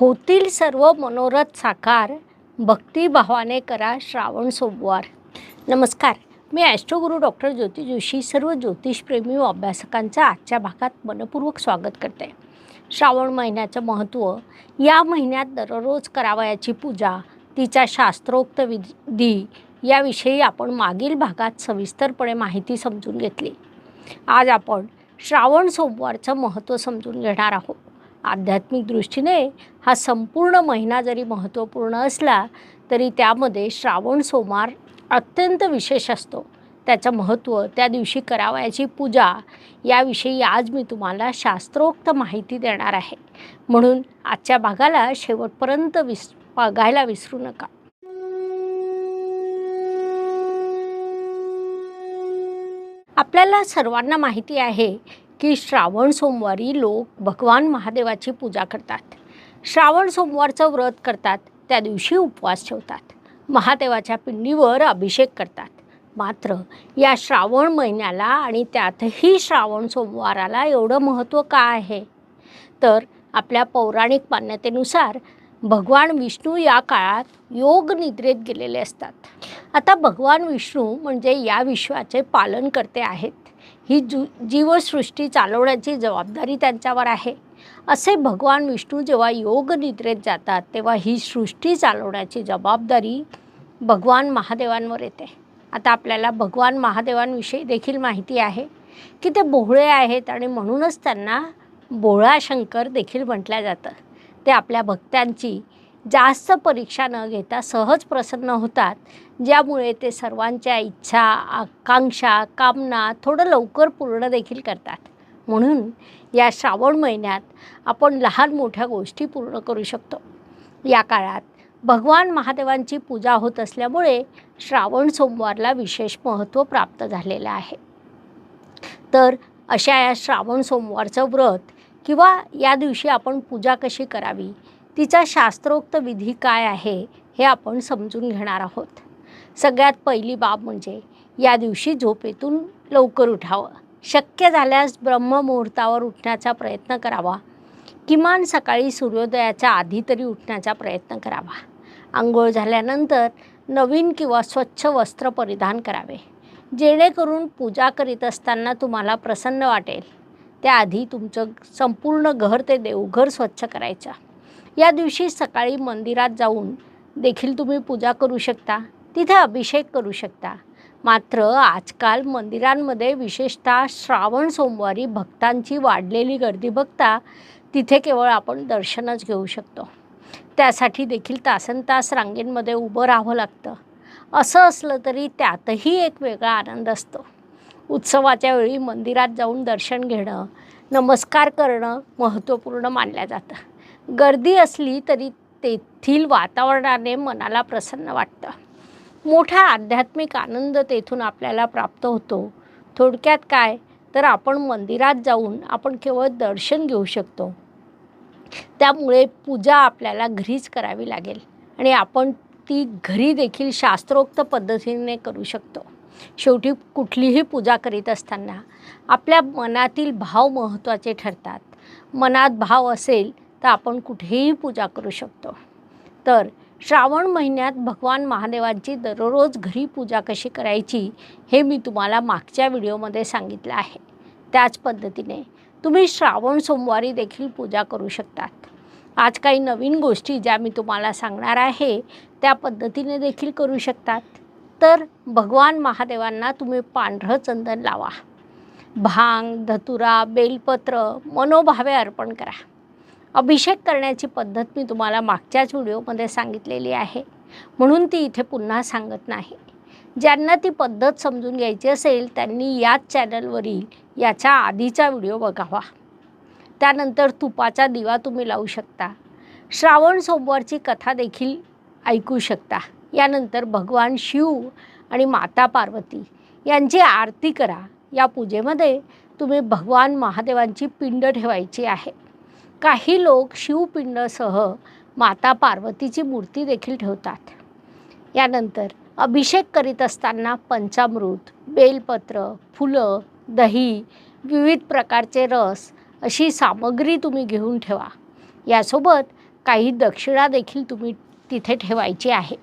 होतील सर्व मनोरथ साकार. भक्तिभावाने करा श्रावण सोमवार. नमस्कार मी ॲस्ट्रोगुरू डॉक्टर ज्योती जोशी सर्व ज्योतिषप्रेमी व अभ्यासकांचं आजच्या भागात मनपूर्वक स्वागत करते. श्रावण महिन्याचं महत्त्व या महिन्यात दररोज करावयाची पूजा तिचा शास्त्रोक्त विधी याविषयी आपण मागील भागात सविस्तरपणे माहिती समजून घेतली. आज आपण श्रावण सोमवारचं महत्त्व समजून घेणार आहोत. आध्यात्मिक दृष्टीने हा संपूर्ण महिना जरी महत्त्वपूर्ण असला तरी त्यामध्ये श्रावण सोमवार अत्यंत विशेष असतो. त्याचं महत्त्व त्या दिवशी करावयाची पूजा याविषयी आज मी तुम्हाला शास्त्रोक्त माहिती देणार आहे. म्हणून आजच्या भागाला शेवटपर्यंत विस बघायला विसरू नका. आपल्याला सर्वांना माहिती आहे की श्रावण सोमवारी लोक भगवान महादेवाची पूजा करतात. श्रावण सोमवारचं व्रत करतात त्या दिवशी उपवास ठेवतात. महादेवाच्या पिंडीवर अभिषेक करतात. मात्र या श्रावण महिन्याला आणि त्यातही श्रावण सोमवाराला एवढं महत्त्व का आहे? तर आपल्या पौराणिक मान्यतेनुसार भगवान विष्णू या काळात योग निद्रेत गेलेले असतात. आता भगवान विष्णू म्हणजे या विश्वाचे पालन करते आहेत. ही जु जीवसृष्टी चालवण्याची जबाबदारी त्यांच्यावर आहे. असे भगवान विष्णू जेव्हा योग निद्रेत जातात तेव्हा ही सृष्टी चालवण्याची जबाबदारी भगवान महादेवांवर येते. आता आपल्याला भगवान महादेवांविषयी देखील माहिती आहे की ते बोहळे आहेत आणि म्हणूनच त्यांना बोळा शंकर देखील म्हटलं जातं. ते आपल्या भक्तांची जास्त परीक्षा न घेता सहज प्रसन्न होतात ज्यामुळे ते सर्वांच्या इच्छा आकांक्षा कामना थोडं लवकर पूर्ण देखील करतात. म्हणून या श्रावण महिन्यात आपण लहान मोठ्या गोष्टी पूर्ण करू शकतो. या काळात भगवान महादेवांची पूजा होत असल्यामुळे श्रावण सोमवारला विशेष महत्त्व प्राप्त झालेलं आहे. तर अशा या श्रावण सोमवारचं व्रत किंवा या दिवशी आपण पूजा कशी करावी तिचा शास्त्रोक्त विधी काय आहे हे आपण समजून घेणार आहोत. सगळ्यात पहिली बाब म्हणजे या दिवशी झोपेतून लवकर उठावं. शक्य झाल्यास ब्रह्ममुहूर्तावर उठण्याचा प्रयत्न करावा. किमान सकाळी सूर्योदयाच्या आधी तरी उठण्याचा प्रयत्न करावा. आंघोळ झाल्यानंतर नवीन किंवा स्वच्छ वस्त्र परिधान करावे. जेणेकरून पूजा करीत असताना तुम्हाला प्रसन्न वाटेल. त्याआधी तुमचं संपूर्ण घर ते देवघर स्वच्छ करायचं. या दिवशी सकाळी मंदिरात जाऊन देखील तुम्ही पूजा करू शकता. तिथे अभिषेक करू शकता. मात्र आजकाल मंदिरांमध्ये विशेषतः श्रावण सोमवारी भक्तांची वाढलेली गर्दी बघता तिथे केवळ आपण दर्शनच घेऊ शकतो. त्यासाठी देखील तासन तास रांगेंमध्ये उभं राहावं लागतं. असं असलं तरी त्यातही एक वेगळा आनंद असतो. उत्सवाच्या वेळी मंदिरात जाऊन दर्शन घेणं नमस्कार करणं महत्त्वपूर्ण मानलं जातं. गर्दी असली तरी तेथील वातावरणाने मनाला प्रसन्न वाटतं. मोठा आध्यात्मिक आनंद तेथून आपल्याला प्राप्त होतो. थोडक्यात काय? तर आपण मंदिरात जाऊन आपण केवळ दर्शन घेऊ शकतो. त्यामुळे पूजा आपल्याला घरीच करावी लागेल आणि आपण ती घरी देखील शास्त्रोक्त पद्धतीने करू शकतो. शेवटी कुठलीही पूजा करीत असताना आपल्या मनातील भाव महत्त्वाचे ठरतात. मनात भाव असेल तर आपण कुठेही पूजा करू शकतो. तर श्रावण महिन्यात भगवान महादेवांची दररोज घरी पूजा कशी करायची हे मी तुम्हाला मागच्या व्हिडिओमध्ये सांगितलं आहे. त्याच पद्धतीने तुम्ही श्रावण सोमवारी देखील पूजा करू शकतात. आज काही नवीन गोष्टी ज्या मी तुम्हाला सांगणार आहे त्या पद्धतीने देखील करू शकतात. तर भगवान महादेवांना तुम्ही पांढरं चंदन लावा. भांग धतुरा बेलपत्र मनोभावे अर्पण करा. अभिषेक करण्याची पद्धत मी तुम्हाला मागच्याच व्हिडिओमध्ये सांगितलेली आहे. म्हणून ती इथे पुन्हा सांगत नाही. ज्यांना ती पद्धत समजून घ्यायची असेल त्यांनी याच चॅनलवरील याच्या आधीचा व्हिडिओ बघावा. त्यानंतर तुपाचा दिवा तुम्ही लावू शकता. श्रावण सोमवारची कथा देखील ऐकू शकता. यानंतर भगवान शिव आणि माता पार्वती यांची आरती करा. या पूजेमध्ये तुम्ही भगवान महादेवांची पिंड ठेवायची आहे. काही लोक शिवपिंडसह माता पार्वतीची मूर्ती देखील ठेवतात. यानंतर अभिषेक करीत असताना पंचामृत बेलपत्र फुलं दही विविध प्रकारचे रस अशी सामग्री तुम्ही घेऊन ठेवा. यासोबत काही दक्षिणा देखील तुम्ही तिथे ठेवायची आहे.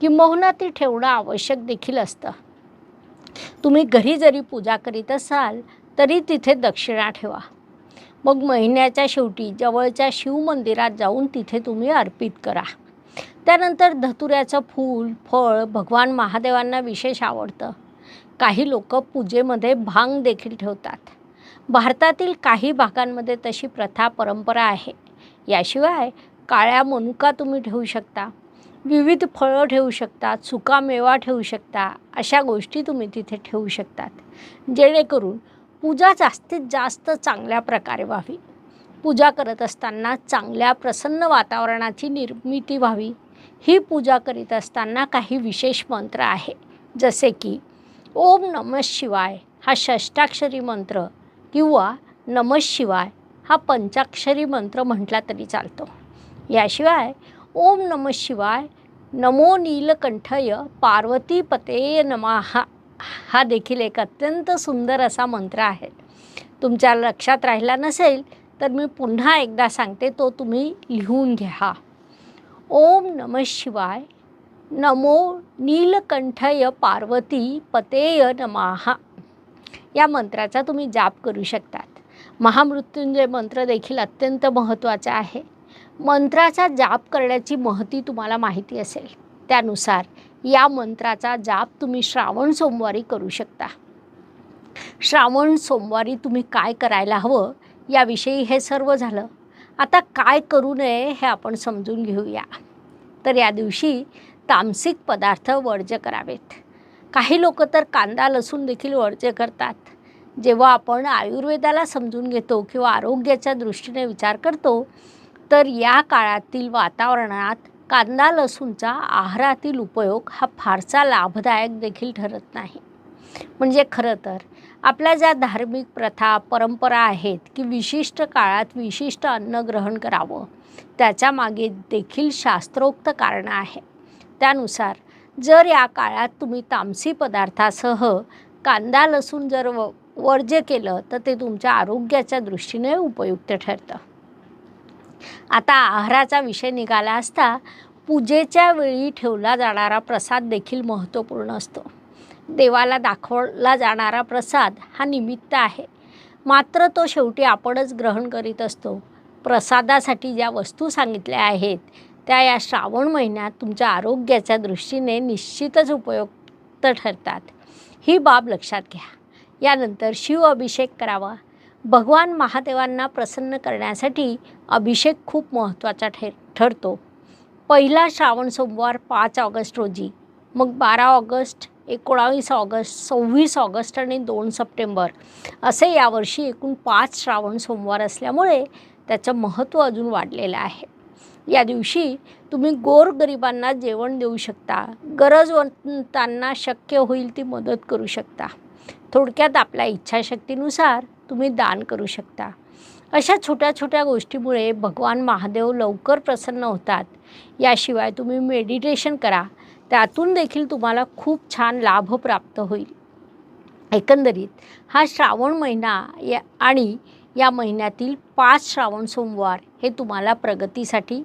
किंबहुना ती ठेवणं आवश्यक देखील असतं. तुम्ही घरी जरी पूजा करीत असाल तरी तिथे दक्षिणा ठेवा. मग महिन्याच्या शेवटी जवळच्या शिवमंदिरात जाऊन तिथे तुम्ही अर्पित करा. त्यानंतर धतुऱ्याचं फूल फळ भगवान महादेवांना विशेष आवडतं. काही लोक पूजेमध्ये भांग देखील ठेवतात. भारतातील काही भागांमध्ये तशी प्रथा परंपरा आहे. याशिवाय काळ्या मनुका तुम्ही ठेवू शकता. विविध फळं ठेवू शकता सुकामेवा ठेवू शकता अशा गोष्टी तुम्ही तिथे ठेवू शकतात. जेणेकरून पूजा जास्तीत जास्त चांगल्या प्रकारे व्हावी. पूजा करत असताना चांगल्या प्रसन्न वातावरणाची निर्मिती व्हावी. ही पूजा करीत असताना काही विशेष मंत्र आहे. जसे की ओम नम शिवाय हा षष्टाक्षरी मंत्र किंवा नम शिवाय हा पंचाक्षरी मंत्र म्हटला तरी चालतो. याशिवाय ओम नम शिवाय नमो नीलकंठय पार्वतीपते नमाहा हा देखील एक अत्यंत सुंदर असा मंत्र आहे. तुमच्या लक्षात राहिला नसेल तर मी पुन्हा एकदा सांगते तो तुम्ही लिहून घ्या. ओम नम शिवाय नमो नीलकंठय पार्वती पतेय नमाहा या मंत्राचा तुम्ही जाप करू शकतात. महामृत्युंजय मंत्र देखील अत्यंत महत्त्वाचा आहे. मंत्राचा जाप करण्याची महती तुम्हाला माहिती असेल. त्यानुसार या मंत्राचा जाप तुम्ही श्रावण सोमवारी करू शकता. श्रावण सोमवारी तुम्ही काय करायला हवं याविषयी हे सर्व झालं. आता काय करू नये हे आपण समजून घेऊया. तर या दिवशी तामसिक पदार्थ वर्ज्य करावेत. काही लोक तर कांदा लसूण देखील वर्ज्य करतात. जेव्हा आपण आयुर्वेदाला समजून घेतो किंवा आरोग्याच्या दृष्टीने विचार करतो तर या काळातील वातावरणात कांदा लसूणचा आहारातील उपयोग हा फारसा लाभदायक देखील ठरत नाही. म्हणजे खरं तर आपल्या ज्या धार्मिक प्रथा परंपरा आहेत की विशिष्ट काळात विशिष्ट अन्न ग्रहण करावं त्याच्यामागे देखील शास्त्रोक्त कारणं आहे. त्यानुसार जर या काळात तुम्ही तामसी पदार्थासह कांदा लसूण जर व वर्ज्य केलं तर ते तुमच्या आरोग्याच्या दृष्टीने उपयुक्त ठरतं. आता आहाराचा विषय निघाला असता पूजेच्या वेळी ठेवला जाणारा प्रसाद देखील महत्त्वपूर्ण असतो. देवाला दाखवला जाणारा प्रसाद हा निमित्त आहे. मात्र तो शेवटी आपणच ग्रहण करीत असतो. प्रसादासाठी ज्या वस्तू सांगितल्या आहेत त्या या श्रावण महिन्यात तुमच्या आरोग्याच्या दृष्टीने निश्चितच उपयुक्त ठरतात. ही बाब लक्षात घ्या. यानंतर शिव अभिषेक करावा. भगवान महादेवांना प्रसन्न करण्यासाठी अभिषेक खूप महत्त्वाचा ठर ठरतो. पहिला श्रावण सोमवार पाच ऑगस्ट रोजी मग बारा ऑगस्ट एकोणावीस ऑगस्ट सव्वीस ऑगस्ट आणि दोन सप्टेंबर असे यावर्षी एकूण पाच श्रावण सोमवार असल्यामुळे त्याचं महत्त्व अजून वाढलेलं आहे. या दिवशी तुम्ही गोरगरिबांना जेवण देऊ शकता गरजवंतांना शक्य होईल ती मदत करू शकता. थोडक्यात आपल्या इच्छाशक्तीनुसार तुम्ही दान करू शकता. अशा छोट्या छोट्या गोष्टीमुळे भगवान महादेव लवकर प्रसन्न होतात. याशिवाय तुम्ही मेडिटेशन करा. त्यातून देखील तुम्हाला खूप छान लाभ प्राप्त होईल. एकंदरीत हा श्रावण महिना या आणि या महिन्यातील पाच श्रावण सोमवार हे तुम्हाला प्रगतीसाठी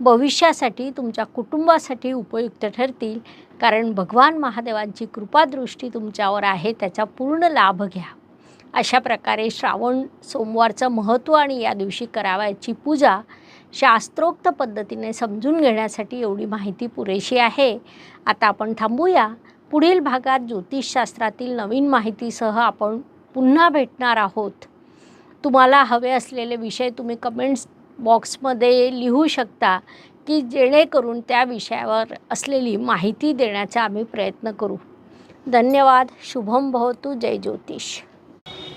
भविष्यासाठी तुमच्या कुटुंबासाठी उपयुक्त ठरतील. कारण भगवान महादेवांची कृपादृष्टी तुमच्यावर आहे त्याचा पूर्ण लाभ घ्या. अशा प्रकारे श्रावण सोमवारचं महत्त्व आणि या दिवशी करावयाची पूजा शास्त्रोक्त पद्धतीने समजून घेण्यासाठी एवढी माहिती पुरेशी आहे. आता आपण थांबूया. पुढील भागात ज्योतिषशास्त्रातील नवीन माहितीसह आपण पुन्हा भेटणार आहोत. तुम्हाला हवे असलेले विषय तुम्ही कमेंट्स बॉक्समध्ये लिहू शकता की जेणेकरून त्या विषयावर असलेली माहिती देण्याचा आम्ही प्रयत्न करू. धन्यवाद. शुभम भवतु. जय ज्योतिष.